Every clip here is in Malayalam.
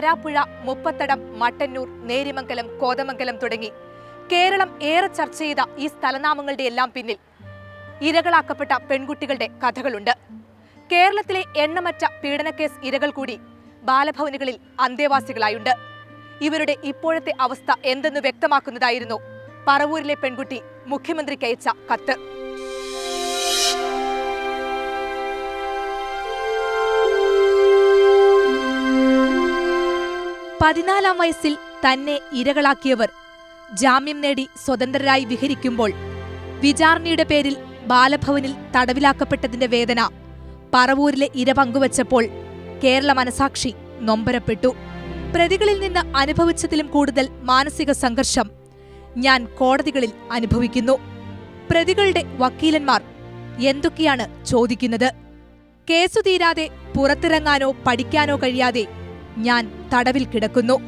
വരാപ്പുഴ മുപ്പത്തടം മട്ടന്നൂർ നേരിമംഗലം കോതമംഗലം തുടങ്ങി. കേരളം ഏറെ ചർച്ച ചെയ്ത ഈ സ്ഥലനാമങ്ങളുടെ എല്ലാം പിന്നിൽ ഇരകളാക്കപ്പെട്ട പെൺകുട്ടികളുടെ കഥകളുണ്ട്. കേരളത്തിലെ എണ്ണമറ്റ പീഡനക്കേസ് ഇരകൾ കൂടി ബാലഭവനുകളിൽ അന്തേവാസികളായുണ്ട്. ഇവരുടെ ഇപ്പോഴത്തെ അവസ്ഥ എന്തെന്ന് വ്യക്തമാക്കുന്നതായിരുന്നു പറവൂരിലെ പെൺകുട്ടി മുഖ്യമന്ത്രിക്ക് അയച്ച കത്ത്. പതിനാലാം വയസ്സിൽ തന്നെ ഇരകളാക്കിയവർ ജാമ്യം നേടി സ്വതന്ത്രരായി വിഹരിക്കുമ്പോൾ വിചാരണയുടെ പേരിൽ ബാലഭവനിൽ തടവിലാക്കപ്പെട്ടതിന്റെ വേദന പറവൂരിലെ ഇര പങ്കുവച്ചപ്പോൾ കേരള മനസാക്ഷി നൊമ്പരപ്പെട്ടു. പ്രതികളിൽ നിന്ന് അനുഭവിച്ചതിലും കൂടുതൽ മാനസിക സംഘർഷം ഞാൻ കോടതികളിൽ അനുഭവിക്കുന്നു. പ്രതികളുടെ വക്കീലന്മാർ എന്തൊക്കെയാണ് ചോദിക്കുന്നത്? കേസു തീരാതെ പുറത്തിറങ്ങാനോ പഠിക്കാനോ കഴിയാതെ ഞാൻ തടവിൽ കിടക്കുന്നു.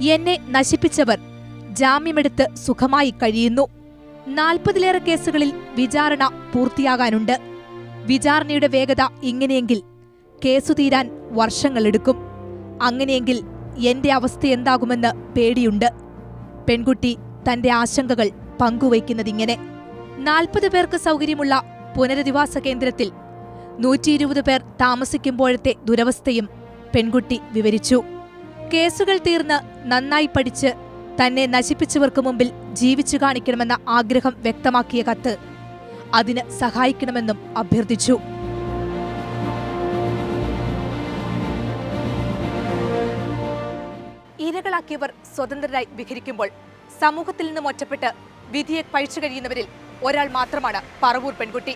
എന്നെ നശിപ്പിച്ചവർ ജാമ്യമെടുത്ത് സുഖമായി കഴിയുന്നു. നാൽപ്പതിലേറെ കേസുകളിൽ വിചാരണ പൂർത്തിയാകാനുണ്ട്. വിചാരണയുടെ വേഗത ഇങ്ങനെയെങ്കിൽ കേസു തീരാൻ വർഷങ്ങളെടുക്കും അങ്ങനെയെങ്കിൽ എന്റെ അവസ്ഥ എന്താകുമെന്ന് പേടിയുണ്ട്. പെൺകുട്ടി തന്റെ ആശങ്കകൾ പങ്കുവയ്ക്കുന്നതിങ്ങനെ. നാൽപ്പത് പേർക്ക് സൗകര്യമുള്ള പുനരധിവാസ കേന്ദ്രത്തിൽ നൂറ്റി ഇരുപത് പേർ താമസിക്കുമ്പോഴത്തെ ദുരവസ്ഥയും പെൺകുട്ടി വിവരിച്ചു. കേസുകൾ തീർന്ന് നന്നായി പഠിച്ച് തന്നെ നശിപ്പിച്ചവർക്ക് മുമ്പിൽ ജീവിച്ചു കാണിക്കണമെന്ന ആഗ്രഹം വ്യക്തമാക്കിയ കത്ത് അതിന് സഹായിക്കണമെന്നും അഭ്യർത്ഥിച്ചു. ഇരകളാക്കിയവർ സ്വതന്ത്രരായി വിഹരിക്കുമ്പോൾ സമൂഹത്തിൽ നിന്നും ഒറ്റപ്പെട്ട് വിധിയെ പഴിച്ചു കഴിയുന്നവരിൽ ഒരാൾ മാത്രമാണ് പറവൂർ പെൺകുട്ടി.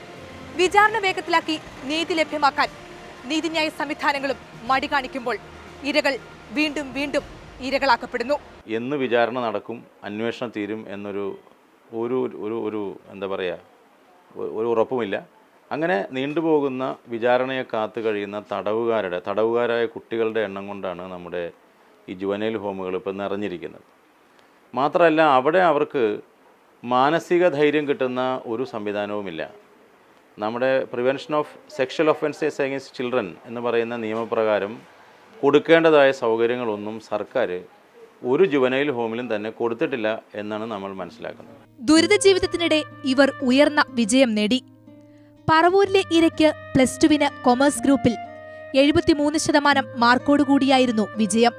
വിചാരണ വേഗത്തിലാക്കി നീതി ലഭ്യമാക്കാൻ നീതിന്യായ സംവിധാനങ്ങളും മടി കാണിക്കുമ്പോൾ ഇരകൾ വീണ്ടും വീണ്ടും ഇരകളാക്കപ്പെടുന്നു. എന്ന് വിചാരണ നടക്കും അന്വേഷണം തീരും എന്നൊരു ഒരു ഒരു ഒരു എന്താ പറയുക ഒരു ഉറപ്പുമില്ല. അങ്ങനെ നീണ്ടുപോകുന്ന വിചാരണയെ കാത്തു കഴിയുന്ന തടവുകാരുടെ തടവുകാരായ കുട്ടികളുടെ എണ്ണം കൊണ്ടാണ് നമ്മുടെ ഈ ജുവനൈൽ ഹോമുകൾ ഇപ്പോൾ നിറഞ്ഞിരിക്കുന്നത്. മാത്രമല്ല അവിടെ അവർക്ക് മാനസിക ധൈര്യം കിട്ടുന്ന ഒരു സംവിധാനവുമില്ല. നമ്മുടെ prevention of sexual offences against children എന്ന് പറയുന്ന നിയമപ്രകാരം കൊടുക്കേണ്ടതായ സൗകര്യങ്ങളൊന്നും സർക്കാർ ഒരു ജുവനൈൽ ഹോമിലും തന്നെ കൊടുത്തിട്ടില്ല എന്നാണ് നമ്മൾ മനസ്സിലാക്കുന്നത്. ദുരിത ജീവിതത്തിനിടെ ഇവർ ഉയർന്ന വിജയം നേടി. പറവൂരിലെ ഇരയ്ക്ക് പ്ലസ് ടുവിന് കൊമേഴ്സ് ഗ്രൂപ്പിൽ എഴുപത്തിമൂന്ന് ശതമാനം മാർക്കോടുകൂടിയായിരുന്നു വിജയം.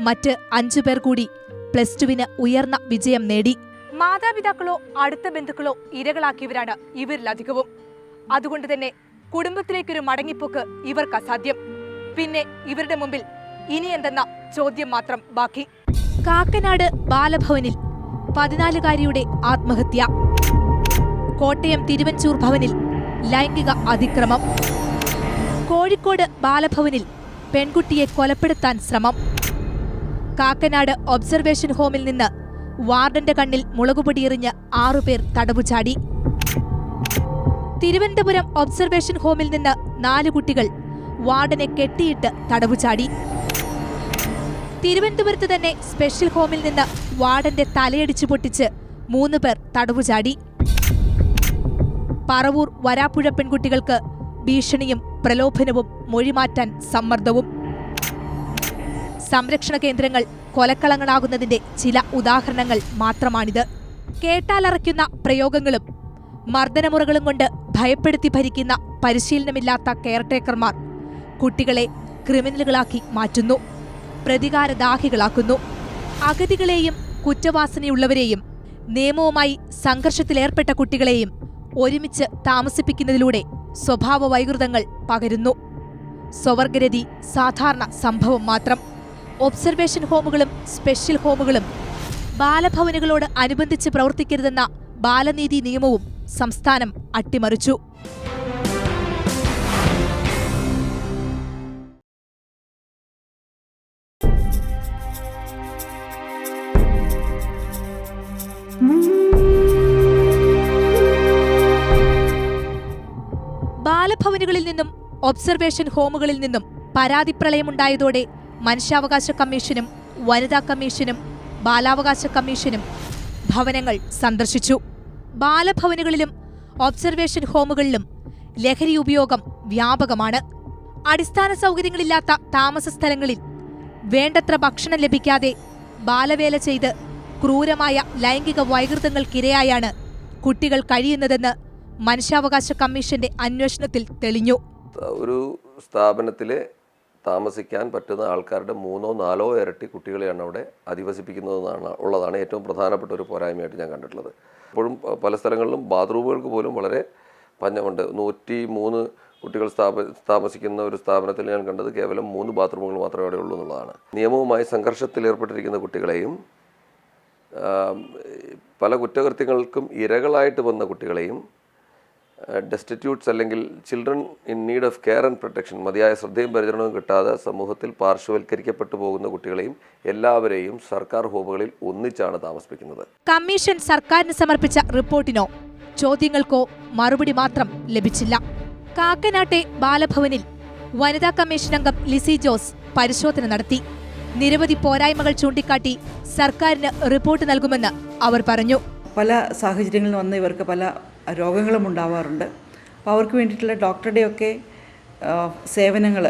മറ്റ് അഞ്ചു പേർ കൂടി പ്ലസ് ടുവിന് ഉയർന്ന വിജയം നേടി. മാതാപിതാക്കളോ അടുത്ത ബന്ധുക്കളോ ഇരകളാക്കിയവരാണ് ഇവരിലധികവും. അതുകൊണ്ട് തന്നെ കുടുംബത്തിലേക്കൊരു മടങ്ങിപ്പോക്ക് ഇവർക്ക് അസാധ്യം. പിന്നെ ഇവരുടെ മുമ്പിൽ ഇനി എന്തെന്ന ചോദ്യം മാത്രം ബാക്കി. കാക്കനാട് ബാലഭവനിൽ പതിനാലുകാരിയുടെ ആത്മഹത്യ. കോട്ടയം തിരുവഞ്ചൂർ ഭവനിൽ ലൈംഗിക അതിക്രമം. കോഴിക്കോട് ബാലഭവനിൽ പെൺകുട്ടിയെ കൊലപ്പെടുത്താൻ ശ്രമം. കാക്കനാട് ഒബ്സർവേഷൻ ഹോമിൽ നിന്ന് വാർഡന്റെ കണ്ണിൽ മുളകുപൊടിയെറിഞ്ഞ് ആറുപേർ തടവുചാടി. തിരുവനന്തപുരം ഒബ്സർവേഷൻ ഹോമിൽ നിന്ന് നാല് കുട്ടികൾ വാർഡനെ കെട്ടിയിട്ട് തടവു ചാടി. തിരുവനന്തപുരത്ത് തന്നെ സ്പെഷ്യൽ ഹോമിൽ നിന്ന് വാർഡന്റെ തലയടിച്ചു പൊട്ടിച്ച് മൂന്ന് പേർ തടവു ചാടി. പറവൂർ വരാപ്പുഴ പെൺകുട്ടികൾക്ക് ഭീഷണിയും പ്രലോഭനവും മൊഴിമാറ്റാൻ സമ്മർദ്ദവും. സംരക്ഷണ കേന്ദ്രങ്ങൾ കൊലക്കളങ്ങളാകുന്നതിന്റെ ചില ഉദാഹരണങ്ങൾ മാത്രമാണിത്. കേട്ടാലറയ്ക്കുന്ന പ്രയോഗങ്ങളും മർദ്ദനമുറകളും കൊണ്ട് ഭയപ്പെടുത്തി ഭരിക്കുന്ന പരിശീലനമില്ലാത്ത കെയർടേക്കർമാർ കുട്ടികളെ ക്രിമിനലുകളാക്കി മാറ്റുന്നു പ്രതികാരദാഹികളാക്കുന്നു. അഗതികളെയും കുറ്റവാസനയുള്ളവരെയും നിയമവുമായി സംഘർഷത്തിലേർപ്പെട്ട കുട്ടികളെയും ഒരുമിച്ച് താമസിപ്പിക്കുന്നതിലൂടെ സ്വഭാവ വൈകൃതങ്ങൾ പകരുന്നു. സ്വവർഗരതി സാധാരണ സംഭവം മാത്രം. ഒബ്സർവേഷൻ ഹോമുകളും സ്പെഷ്യൽ ഹോമുകളും ബാലഭവനുകളോട് അനുബന്ധിച്ച് പ്രവർത്തിക്കരുതെന്ന ബാലനീതി നിയമവും സംസ്ഥാനം അട്ടിമറിച്ചു. ബാലഭവനുകളിൽ നിന്നും ഒബ്സർവേഷൻ ഹോമുകളിൽ നിന്നും പരാതി പ്രളയമുണ്ടായതോടെ മനുഷ്യാവകാശ കമ്മീഷനും വനിതാ കമ്മീഷനും ബാലാവകാശ കമ്മീഷനും ഭവനങ്ങൾ സന്ദർശിച്ചു. ബാലഭവനുകളിലും ഒബ്സർവേഷൻ ഹോമുകളിലും ലഹരി ഉപയോഗം വ്യാപകമാണ്. അടിസ്ഥാന സൗകര്യങ്ങളില്ലാത്ത താമസ സ്ഥലങ്ങളിൽ വേണ്ടത്ര ഭക്ഷണം ലഭിക്കാതെ ബാലവേല ചെയ്ത് ക്രൂരമായ ലൈംഗിക വൈകൃതങ്ങൾക്കിരയായാണ് കുട്ടികൾ കഴിയുന്നതെന്ന് മനുഷ്യാവകാശ കമ്മീഷന്റെ അന്വേഷണത്തിൽ തെളിഞ്ഞു. ഒരു സ്ഥാപനത്തിൽ താമസിക്കാൻ പറ്റുന്ന ആൾക്കാരുടെ മൂന്നോ നാലോ ഇരട്ടി കുട്ടികളെയാണ് അവിടെ അധിവസിപ്പിക്കുന്നതെന്നാണ് ഉള്ളതാണ് ഏറ്റവും പ്രധാനപ്പെട്ട ഒരു പോരായ്മയായിട്ട് ഞാൻ കണ്ടിട്ടുള്ളത്. ഇപ്പോഴും പല സ്ഥലങ്ങളിലും ബാത്റൂമുകൾക്ക് പോലും വളരെ പഞ്ഞമുണ്ട്. നൂറ്റി മൂന്ന് കുട്ടികൾ സ്ഥാപ താമസിക്കുന്ന ഒരു സ്ഥാപനത്തിൽ ഞാൻ കണ്ടത് കേവലം മൂന്ന് ബാത്റൂമുകൾ മാത്രമേ അവിടെ ഉള്ളൂ എന്നുള്ളതാണ്. നിയമവുമായി സംഘർഷത്തിൽ ഏർപ്പെട്ടിരിക്കുന്ന കുട്ടികളെയും പല കുറ്റകൃത്യങ്ങൾക്കും ഇരകളായിട്ട് വന്ന കുട്ടികളെയും ഡെസ്റ്റിറ്റ്യൂട്ട്സ് അല്ലെങ്കിൽ children in need of care and protection മതിയായ ശ്രദ്ധയും പരിചരണവും കിട്ടാതെ സമൂഹത്തിൽ പാർശ്വവൽക്കരിക്കപ്പെട്ടു പോകുന്ന കുട്ടികളെയും എല്ലാവരെയും സർക്കാർ ഹോമുകളിൽ ഒന്നിച്ചാണ് താമസിപ്പിക്കുന്നത്. കമ്മീഷൻ സർക്കാരിന് സമർപ്പിച്ച റിപ്പോർട്ടിനോ ചോദ്യങ്ങൾക്കോ മറുപടി മാത്രം ലഭിച്ചില്ല. കാക്കനാട്ടെ ബാലഭവനിൽ വനിതാ കമ്മീഷൻ അംഗം ലിസി ജോസ് പരിശോധന നടത്തി. നിരവധി പോരായ്മകൾ ചൂണ്ടിക്കാട്ടി സർക്കാരിന് റിപ്പോർട്ട് നൽകുമെന്ന് അവർ പറഞ്ഞു. പല സാഹചര്യങ്ങളിൽ വന്ന് ഇവർക്ക് പല രോഗങ്ങളും ഉണ്ടാവാറുണ്ട്. അപ്പോൾ അവർക്ക് വേണ്ടിയിട്ടുള്ള ഡോക്ടറുടെയൊക്കെ സേവനങ്ങൾ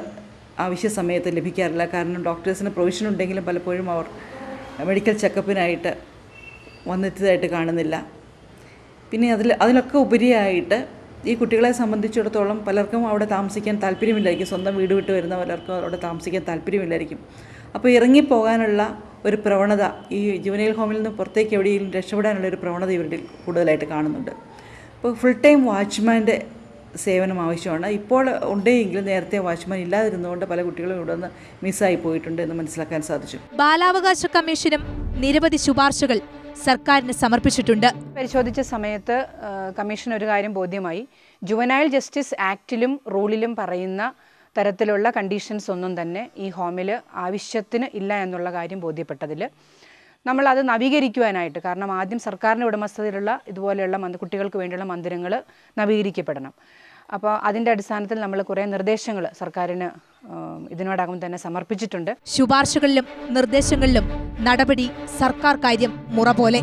ആവശ്യ സമയത്ത് ലഭിക്കാറില്ല. കാരണം ഡോക്ടേഴ്സിന് പ്രൊവിഷൻ ഉണ്ടെങ്കിലും പലപ്പോഴും അവർ മെഡിക്കൽ ചെക്കപ്പിനായിട്ട് വന്നെത്തിയതായിട്ട് കാണുന്നില്ല. പിന്നെ അതിൽ അതിലൊക്കെ ഉപരിയായിട്ട് ഈ കുട്ടികളെ സംബന്ധിച്ചിടത്തോളം പലർക്കും അവിടെ താമസിക്കാൻ താല്പര്യമില്ലായിരിക്കും. സ്വന്തം വീട് വിട്ട് വരുന്ന പലർക്കും അവിടെ താമസിക്കാൻ താല്പര്യമില്ലായിരിക്കും. അപ്പോൾ ഇറങ്ങിപ്പോകാനുള്ള ഒരു പ്രവണത ഈ ജുവനൈൽ ഹോമിൽ നിന്ന് പുറത്തേക്ക് എവിടെയെങ്കിലും രക്ഷപ്പെടാനുള്ള ഒരു പ്രവണത ഇവരുടെ കൂടുതലായിട്ട് കാണുന്നുണ്ട്. അപ്പോൾ ഫുൾ ടൈം വാച്ച്മാന്റെ സേവനം ആവശ്യമാണ്. ഇപ്പോൾ ഉണ്ടെങ്കിലും നേരത്തെ വാച്ച്മാൻ ഇല്ലാതിരുന്നുകൊണ്ട് പല കുട്ടികളും ഇവിടെ നിന്ന് മിസ്സായി പോയിട്ടുണ്ട് എന്ന് മനസ്സിലാക്കാൻ സാധിച്ചു. ബാലാവകാശ കമ്മീഷനും നിരവധി ശുപാർശകൾ സർക്കാരിന് സമർപ്പിച്ചിട്ടുണ്ട്. പരിശോധിച്ച സമയത്ത് കമ്മീഷൻ ഒരു കാര്യം ബോധ്യമായി. ജുവനൈൽ ജസ്റ്റിസ് ആക്ടിലും റൂളിലും പറയുന്ന തരത്തിലുള്ള കണ്ടീഷൻസ് ഒന്നും തന്നെ ഈ ഹോമിൽ ആവശ്യത്തിന് ഇല്ല എന്നുള്ള കാര്യം ബോധ്യപ്പെട്ടതിൽ നമ്മളത് നവീകരിക്കുവാനായിട്ട് കാരണം ആദ്യം സർക്കാരിന്റെ ഉടമസ്ഥതയിലുള്ള ഇതുപോലെയുള്ള മന്ദ കുട്ടികൾക്ക് വേണ്ടിയുള്ള മന്ദിരങ്ങൾ നവീകരിക്കപ്പെടണം. അപ്പോൾ അതിന്റെ അടിസ്ഥാനത്തിൽ നമ്മൾ കുറേ നിർദ്ദേശങ്ങൾ സർക്കാരിന് ഇതിനോടകം തന്നെ സമർപ്പിച്ചിട്ടുണ്ട്. ശുപാർശകളിലും നിർദ്ദേശങ്ങളിലും നടപടി സർക്കാർ കാര്യം മുറ പോലെ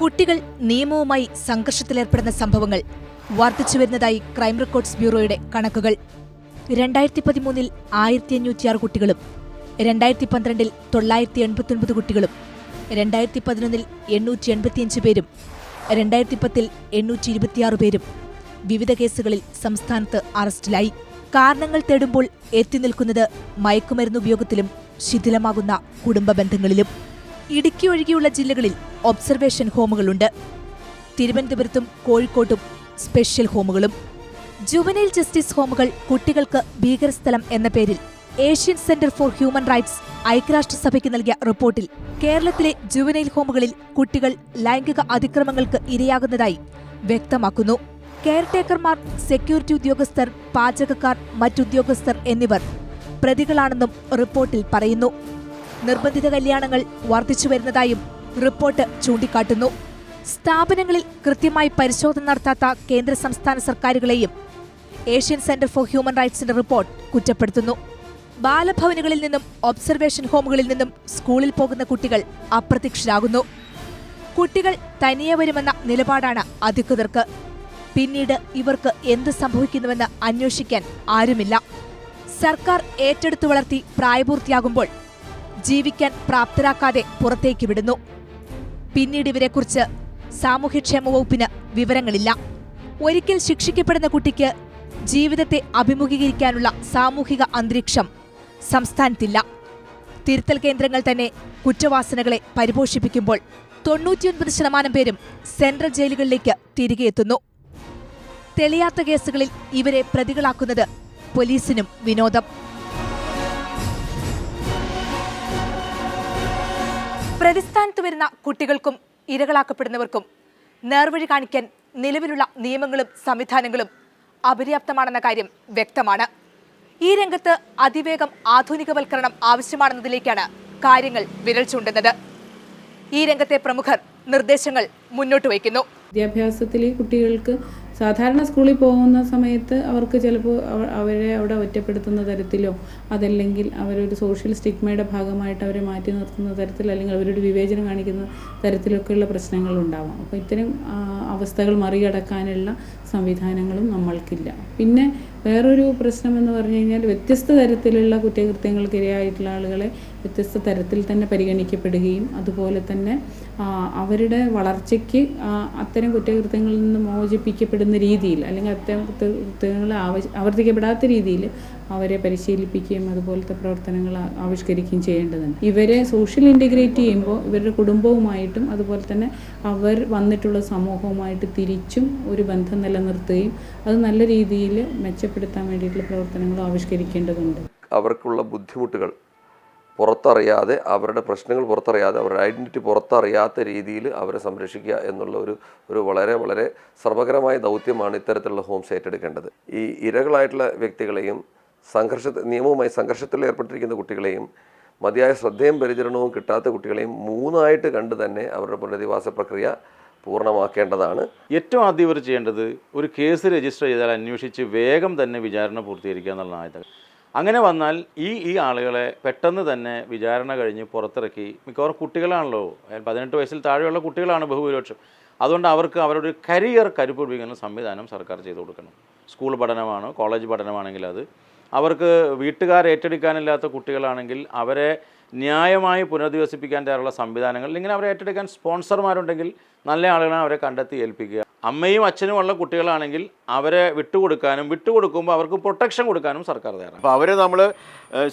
കുട്ടികൾ നിയമവുമായി സംഘർഷത്തിലേർപ്പെടുന്ന സംഭവങ്ങൾ വർദ്ധിച്ചു വരുന്നതായി ക്രൈം റെക്കോർഡ്സ് ബ്യൂറോയുടെ കണക്കുകൾ. രണ്ടായിരത്തി പതിമൂന്നിൽ ആയിരത്തി അഞ്ഞൂറ്റിയാറ് കുട്ടികളും രണ്ടായിരത്തി പന്ത്രണ്ടിൽ തൊള്ളായിരത്തി എൺപത്തൊൻപത് കുട്ടികളും രണ്ടായിരത്തി പതിനൊന്നിൽ എണ്ണൂറ്റി എൺപത്തിയഞ്ച് പേരും രണ്ടായിരത്തി പത്തിൽ എണ്ണൂറ്റി ഇരുപത്തിയാറ് പേരും വിവിധ കേസുകളിൽ സംസ്ഥാനത്ത് അറസ്റ്റിലായി. കാരണങ്ങൾ തേടുമ്പോൾ എത്തി നിൽക്കുന്നത് മയക്കുമരുന്ന് ഉപയോഗത്തിലും ശിഥിലമാകുന്ന കുടുംബ ബന്ധങ്ങളിലും. ഇടുക്കി ഒഴികെയുള്ള ജില്ലകളിൽ ഒബ്സർവേഷൻ ഹോമുകളുണ്ട്. തിരുവനന്തപുരത്തും കോഴിക്കോട്ടും സ്പെഷ്യൽ ഹോമുകളും. ജുവനൈൽ ജസ്റ്റിസ് ഹോമുകൾ കുട്ടികൾക്ക് ഭീകരസ്ഥലം എന്ന പേരിൽ Asian centre for human rights ഐക്യരാഷ്ട്രസഭയ്ക്ക് നൽകിയ റിപ്പോർട്ടിൽ കേരളത്തിലെ ജുവനൈൽ ഹോമുകളിൽ കുട്ടികൾ ലൈംഗിക അതിക്രമങ്ങൾക്ക് ഇരയാകുന്നതായി വ്യക്തമാക്കുന്നു. കെയർടേക്കർമാർ സെക്യൂരിറ്റി ഉദ്യോഗസ്ഥർ പാചകക്കാർ മറ്റുദ്യോഗസ്ഥർ എന്നിവർ പ്രതികളാണെന്നും റിപ്പോർട്ടിൽ പറയുന്നു. നിർബന്ധിത കല്യാണങ്ങൾ വർദ്ധിച്ചു വരുന്നതായും റിപ്പോർട്ട് ചൂണ്ടിക്കാട്ടുന്നു. സ്ഥാപനങ്ങളിൽ കൃത്യമായി പരിശോധന നടത്താത്ത കേന്ദ്ര സംസ്ഥാന സർക്കാരുകളെയും ഏഷ്യൻ സെന്റർ ഫോർ ഹ്യൂമൻ റൈറ്റ്സിന്റെ റിപ്പോർട്ട് കുറ്റപ്പെടുത്തുന്നു. ബാലഭവനുകളിൽ നിന്നും ഒബ്സർവേഷൻ ഹോമുകളിൽ നിന്നും സ്കൂളിൽ പോകുന്ന കുട്ടികൾ അപ്രത്യക്ഷരാകുന്നു. കുട്ടികൾ തനിയെ വരുമെന്ന നിലപാടാണ് അധികൃതർക്ക്. പിന്നീട് ഇവർക്ക് എന്ത് സംഭവിക്കുന്നുവെന്ന് അന്വേഷിക്കാൻ ആരുമില്ല. സർക്കാർ ഏറ്റെടുത്തു വളർത്തി പ്രായപൂർത്തിയാകുമ്പോൾ ജീവിക്കാൻ പ്രാപ്തരാക്കാതെ പുറത്തേക്ക് വിടുന്നു. പിന്നീട് ഇവരെക്കുറിച്ച് സാമൂഹ്യക്ഷേമ വകുപ്പിന് വിവരങ്ങളില്ല. ഒരിക്കൽ ശിക്ഷിക്കപ്പെടുന്ന കുട്ടിക്ക് ജീവിതത്തെ അഭിമുഖീകരിക്കാനുള്ള സാമൂഹിക അന്തരീക്ഷം സംസ്ഥാനത്തില്ല. തിരുത്തൽ കേന്ദ്രങ്ങൾ തന്നെ കുറ്റവാസനകളെ പരിപോഷിപ്പിക്കുമ്പോൾ തൊണ്ണൂറ്റിയൊൻപത് ശതമാനം പേരും സെൻട്രൽ ജയിലുകളിലേക്ക് തിരികെ എത്തുന്നു. തെളിയാത്ത കേസുകളിൽ ഇവരെ പ്രതികളാക്കുന്നത് പോലീസിനും വിനോദം. പ്രതിസ്ഥാനത്ത് വരുന്ന കുട്ടികൾക്കും ഇരകളാക്കപ്പെടുന്നവർക്കും നേർവഴി കാണിക്കാൻ നിലവിലുള്ള നിയമങ്ങളും സംവിധാനങ്ങളും അപര്യാപ്തമാണെന്ന കാര്യം വ്യക്തമാണ്. ഈ രംഗത്ത് അതിവേഗം ആധുനികവൽക്കരണം ആവശ്യമാണെന്നതിലേക്കാണ് കാര്യങ്ങൾ വിരൽ ചൂണ്ടുന്നത്. ഈ രംഗത്തെ പ്രമുഖർ നിർദ്ദേശങ്ങൾ മുന്നോട്ട് വയ്ക്കുന്നു. വിദ്യാഭ്യാസത്തിലെ കുട്ടികൾക്ക് സാധാരണ സ്കൂളിൽ പോകുന്ന സമയത്ത് അവർക്ക് ചിലപ്പോൾ അവരെ അവിടെ ഒറ്റപ്പെടുത്തുന്ന തരത്തിലോ അതല്ലെങ്കിൽ അവരൊരു സോഷ്യൽ സ്റ്റിഗ്മയുടെ ഭാഗമായിട്ട് അവരെ മാറ്റി നിർത്തുന്ന തരത്തിൽ അല്ലെങ്കിൽ അവരൊരു വിവേചനം കാണിക്കുന്ന തരത്തിലൊക്കെയുള്ള പ്രശ്നങ്ങൾ ഉണ്ടാവാം. അപ്പോൾ ഇത്തരം അവസ്ഥകൾ മറികടക്കാനുള്ള സംവിധാനങ്ങളും നമ്മൾക്കില്ല. പിന്നെ വേറൊരു പ്രശ്നം എന്ന് പറഞ്ഞു കഴിഞ്ഞാൽ വ്യത്യസ്ത തരത്തിലുള്ള കുറ്റകൃത്യങ്ങൾക്ക് ഇരയായിട്ടുള്ള ആളുകളെ വ്യത്യസ്ത തരത്തിൽ തന്നെ പരിഗണിക്കപ്പെടുകയും അതുപോലെ തന്നെ അവരുടെ വളർച്ചയ്ക്ക് അത്തരം കുറ്റകൃത്യങ്ങളിൽ നിന്ന് മോചിപ്പിക്കപ്പെടുന്ന രീതിയിൽ അല്ലെങ്കിൽ അത്തരം കുറ്റകൃത്യങ്ങൾ ആവർത്തിക്കപ്പെടാത്ത രീതിയിൽ അവരെ പരിശീലിപ്പിക്കുകയും അതുപോലത്തെ പ്രവർത്തനങ്ങൾ ആവിഷ്കരിക്കുകയും ചെയ്യേണ്ടതുണ്ട്. ഇവരെ സോഷ്യൽ ഇന്റഗ്രേറ്റ് ചെയ്യുമ്പോൾ ഇവരുടെ കുടുംബവുമായിട്ടും അതുപോലെ തന്നെ അവർ വന്നിട്ടുള്ള സമൂഹവുമായിട്ട് തിരിച്ചും ഒരു ബന്ധം നിലനിർത്തുകയും അത് നല്ല രീതിയിൽ മെച്ചപ്പെടുത്താൻ വേണ്ടിയിട്ടുള്ള പ്രവർത്തനങ്ങൾ ആവിഷ്കരിക്കേണ്ടതുണ്ട്. അവർക്കുള്ള ബുദ്ധിമുട്ടുകൾ പുറത്തറിയാതെ അവരുടെ പ്രശ്നങ്ങൾ പുറത്തറിയാതെ അവരുടെ ഐഡന്റിറ്റി പുറത്തറിയാത്ത രീതിയിൽ അവരെ സംരക്ഷിക്കുക എന്നുള്ള ഒരു ഒരു വളരെ വളരെ ശ്രമകരമായ ദൗത്യമാണ് ഇത്തരത്തിലുള്ള ഹോംസ് ഏറ്റെടുക്കേണ്ടത്. ഈ ഇരകളായിട്ടുള്ള വ്യക്തികളെയും സംഘർഷ നിയമവുമായി സംഘർഷത്തിൽ ഏർപ്പെട്ടിരിക്കുന്ന കുട്ടികളെയും മതിയായ ശ്രദ്ധയും പരിചരണവും കിട്ടാത്ത കുട്ടികളെയും മൂന്നായിട്ട് കണ്ട് തന്നെ അവരുടെ പുനരധിവാസ പ്രക്രിയ പൂർണമാക്കേണ്ടതാണ്. ഏറ്റവും ആദ്യം ഇവർ ചെയ്യേണ്ടത് ഒരു കേസ് രജിസ്റ്റർ ചെയ്താൽ അന്വേഷിച്ച് വേഗം തന്നെ വിചാരണ പൂർത്തീകരിക്കുക എന്നുള്ളതാണ് അങ്ങനെ വന്നാൽ ഈ ഈ ആളുകളെ പെട്ടെന്ന് തന്നെ വിചാരണ കഴിഞ്ഞ് പുറത്തിറക്കി. മിക്കവാറും കുട്ടികളാണല്ലോ. പതിനെട്ട് വയസ്സിൽ താഴെയുള്ള കുട്ടികളാണ് ബഹുഭൂരിപക്ഷം. അതുകൊണ്ട് അവർക്ക് അവരുടെ കരിയർ കരുപ്പിടിപ്പിക്കുന്ന സംവിധാനം സർക്കാർ ചെയ്തു കൊടുക്കണം. സ്കൂൾ പഠനമാണ് കോളേജ് പഠനമാണെങ്കിൽ അത്. അവർക്ക് വീട്ടുകാർ ഏറ്റെടുക്കാനില്ലാത്ത കുട്ടികളാണെങ്കിൽ അവരെ ന്യായമായി പുനരധിവസിപ്പിക്കാൻ തയ്യാറുള്ള സംവിധാനങ്ങൾ. ഇങ്ങനെ അവരെ ഏറ്റെടുക്കാൻ സ്പോൺസർമാരുണ്ടെങ്കിൽ നല്ല ആളുകളെ അവരെ കണ്ടെത്തി ഏൽപ്പിക്കുക. അമ്മയും അച്ഛനും ഉള്ള കുട്ടികളാണെങ്കിൽ അവരെ വിട്ടുകൊടുക്കാനും വിട്ടുകൊടുക്കുമ്പോൾ അവർക്ക് പ്രൊട്ടക്ഷൻ കൊടുക്കാനും സർക്കാർ തയ്യാറാണ്. അപ്പോൾ അവരെ നമ്മൾ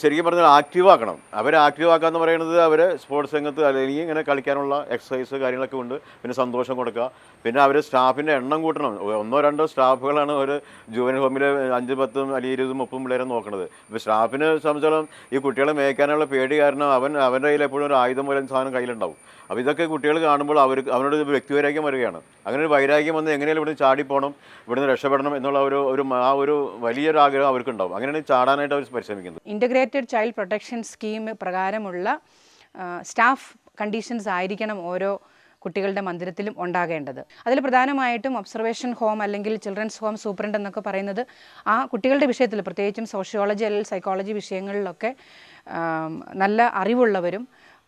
ശരിക്കും പറഞ്ഞാൽ ആക്റ്റീവ് ആക്കണം. അവരെ ആക്റ്റീവ് ആക്കുക എന്ന് പറയുന്നത് അവരെ സ്പോർട്സ് രംഗത്ത് അല്ലെങ്കിൽ ഇങ്ങനെ കളിക്കാനുള്ള എക്സസൈസ് കാര്യങ്ങളൊക്കെ ഉണ്ട്. പിന്നെ സന്തോഷം കൊടുക്കുക. പിന്നെ അവർ സ്റ്റാഫിന്റെ എണ്ണം കൂട്ടണം. ഒന്നോ രണ്ടോ സ്റ്റാഫുകളാണ് ഒരു ജുവൻ ഹോമിൽ അഞ്ച് പത്തും അല്ലെങ്കിൽ ഇരുപതും മുപ്പതും പിള്ളേരെ നോക്കണത്. അപ്പോൾ സ്റ്റാഫിനെ സംബന്ധിച്ചോളം ഈ കുട്ടികളെ മേയ്ക്കാനുള്ള പേടി കാരണം അവൻ അവന്റെ കയ്യിൽ എപ്പോഴും ഒരു ആയുധം പോലെ സാധനം കയ്യിലുണ്ടാവും. അപ്പോൾ ഇതൊക്കെ കുട്ടികൾ കാണുമ്പോൾ അവർക്ക് അവരോട് വ്യക്തിവൈരാഗ്യം വരികയാണ്. അങ്ങനെ ഒരു വൈരാഗ്യം വന്ന് എങ്ങനെയാലും ഇവിടുന്ന് ചാടിപ്പോണം ഇവിടുന്ന് രക്ഷപ്പെടണം എന്നുള്ള ഒരു ഒരു ആ ഒരു വലിയൊരു ആഗ്രഹം അവർക്കുണ്ടാവും. അങ്ങനെയാണ് ചാടാനായിട്ട് അവർ പരിശ്രമിക്കുന്നത്. ഇന്റഗ്രേറ്റഡ് ചൈൽഡ് പ്രൊട്ടക്ഷൻ സ്കീം പ്രകാരമുള്ള സ്റ്റാഫ് കണ്ടീഷൻസ് ആയിരിക്കണം ഓരോ കുട്ടികളുടെ മന്ദിരത്തിലും ഉണ്ടാകേണ്ടത്. അതിൽ പ്രധാനമായിട്ടും ഒബ്സർവേഷൻ ഹോം അല്ലെങ്കിൽ ചിൽഡ്രൻസ് ഹോം സൂപ്രണ്ട് എന്നൊക്കെ പറയുന്നത് ആ കുട്ടികളുടെ വിഷയത്തിൽ പ്രത്യേകിച്ചും സോഷ്യോളജി അല്ലെങ്കിൽ സൈക്കോളജി വിഷയങ്ങളിലൊക്കെ നല്ല അറിവുള്ളവരും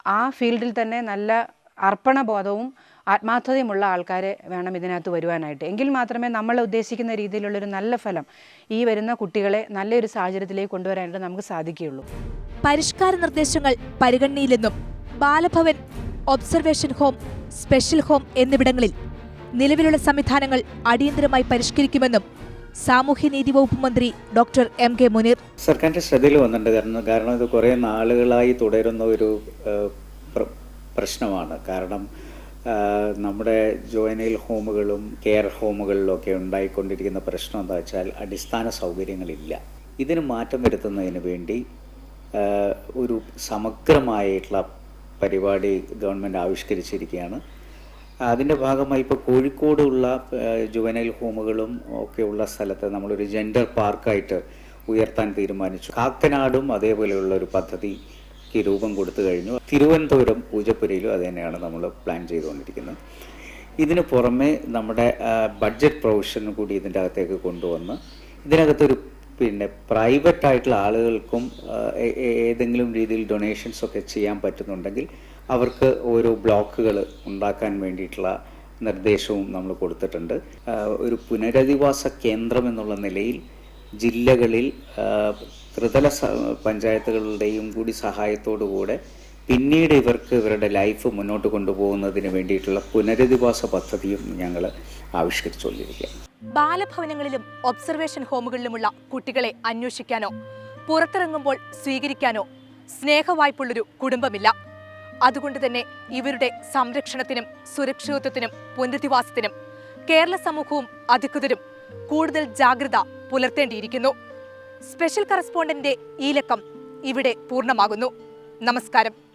ആ ഫീൽഡിൽ തന്നെ നല്ല അർപ്പണബോധവും ആത്മാർത്ഥതയുമുള്ള ആൾക്കാരെ വേണം ഇതിനകത്ത് വരുവാനായിട്ട്. എങ്കിൽ മാത്രമേ നമ്മൾ ഉദ്ദേശിക്കുന്ന രീതിയിലുള്ളൊരു നല്ല ഫലം ഈ വരുന്ന കുട്ടികളെ നല്ലൊരു സാഹചര്യത്തിലേക്ക് കൊണ്ടുവരാനായിട്ട് നമുക്ക് സാധിക്കുകയുള്ളൂ. പരിഷ്കാര നിർദ്ദേശങ്ങൾ പരിഗണനയിലെന്നും ബാലഭവൻ ഒബ്സർവേഷൻ ഹോം സ്പെഷ്യൽ ഹോം എന്നിവിടങ്ങളിൽ നിലവിലുള്ള സംവിധാനങ്ങൾ അടിയന്തരമായി പരിഷ്കരിക്കുമെന്നും സാമൂഹ്യനീതി വകുപ്പ് മന്ത്രി ഡോക്ടർ എം കെ മുനീർ. സർക്കാരിന്റെ ശ്രദ്ധയിൽ വന്നിട്ടുണ്ട്. കാരണം കാരണം ഇത് കുറേ നാളുകളായി തുടരുന്ന ഒരു പ്രശ്നമാണ്. കാരണം നമ്മുടെ ജോയിനൽ ഹോമുകളും കെയർ ഹോമുകളിലൊക്കെ ഉണ്ടായിക്കൊണ്ടിരിക്കുന്ന പ്രശ്നം എന്താ വെച്ചാൽ അടിസ്ഥാന സൗകര്യങ്ങളില്ല. ഇതിന് മാറ്റം വരുത്തുന്നതിന് വേണ്ടി ഒരു സമഗ്രമായിട്ടുള്ള പരിപാടി ഗവൺമെന്റ് ആവിഷ്കരിച്ചിരിക്കുകയാണ്. അതിന്റെ ഭാഗമായി ഇപ്പോൾ കോഴിക്കോടുള്ള ജുവനൈൽ ഹോമുകളും ഒക്കെ ഉള്ള സ്ഥലത്ത് നമ്മളൊരു ജെൻഡർ പാർക്കായിട്ട് ഉയർത്താൻ തീരുമാനിച്ചു. കാക്കനാടും അതേപോലെയുള്ള ഒരു പദ്ധതിക്ക് രൂപം കൊടുത്തു കഴിഞ്ഞു. തിരുവനന്തപുരം പൂജപ്പുരയിലും അത് തന്നെയാണ് നമ്മൾ പ്ലാൻ ചെയ്തുകൊണ്ടിരിക്കുന്നത്. ഇതിന് പുറമെ നമ്മുടെ ബഡ്ജറ്റ് പ്രൊവിഷൻ കൂടി ഇതിന്റെ അകത്തേക്ക് കൊണ്ടുവന്ന് ഇതിനകത്തൊരു പിന്നെ പ്രൈവറ്റ് ആയിട്ടുള്ള ആളുകൾക്കും ഏതെങ്കിലും രീതിയിൽ ഡൊണേഷൻസ് ഒക്കെ ചെയ്യാൻ പറ്റുന്നുണ്ടെങ്കിൽ അവർക്ക് ഓരോ ബ്ലോക്കുകൾ ഉണ്ടാക്കാൻ വേണ്ടിയിട്ടുള്ള നിർദ്ദേശവും നമ്മൾ കൊടുത്തിട്ടുണ്ട്. ഒരു പുനരധിവാസ കേന്ദ്രം എന്നുള്ള നിലയിൽ ജില്ലകളിൽ ത്രിതല പഞ്ചായത്തുകളുടെയും കൂടി സഹായത്തോടു കൂടെ പിന്നീട് ഇവർക്ക് ഇവരുടെ ലൈഫ് മുന്നോട്ട് കൊണ്ടുപോകുന്നതിന് വേണ്ടിയിട്ടുള്ള പുനരധിവാസ പദ്ധതിയും ഞങ്ങൾ ആവിഷ്കരിച്ചുകൊണ്ടിരിക്കുകയാണ്. ബാലഭവനങ്ങളിലും ഒബ്സർവേഷൻ ഹോമുകളിലുമുള്ള കുട്ടികളെ അന്വേഷിക്കാനോ പുറത്തിറങ്ങുമ്പോൾ സ്വീകരിക്കാനോ സ്നേഹവായ്പുള്ളൊരു കുടുംബമില്ല. അതുകൊണ്ട് തന്നെ ഇവരുടെ സംരക്ഷണത്തിനും സുരക്ഷിതത്വത്തിനും പുനരധിവാസത്തിനും കേരള സമൂഹവും അധികൃതരും കൂടുതൽ ജാഗ്രത പുലർത്തേണ്ടിയിരിക്കുന്നു. സ്പെഷ്യൽ കറസ്പോണ്ടന്റിന്റെ ഈ ലക്കം ഇവിടെ പൂർണമാകുന്നു. നമസ്കാരം.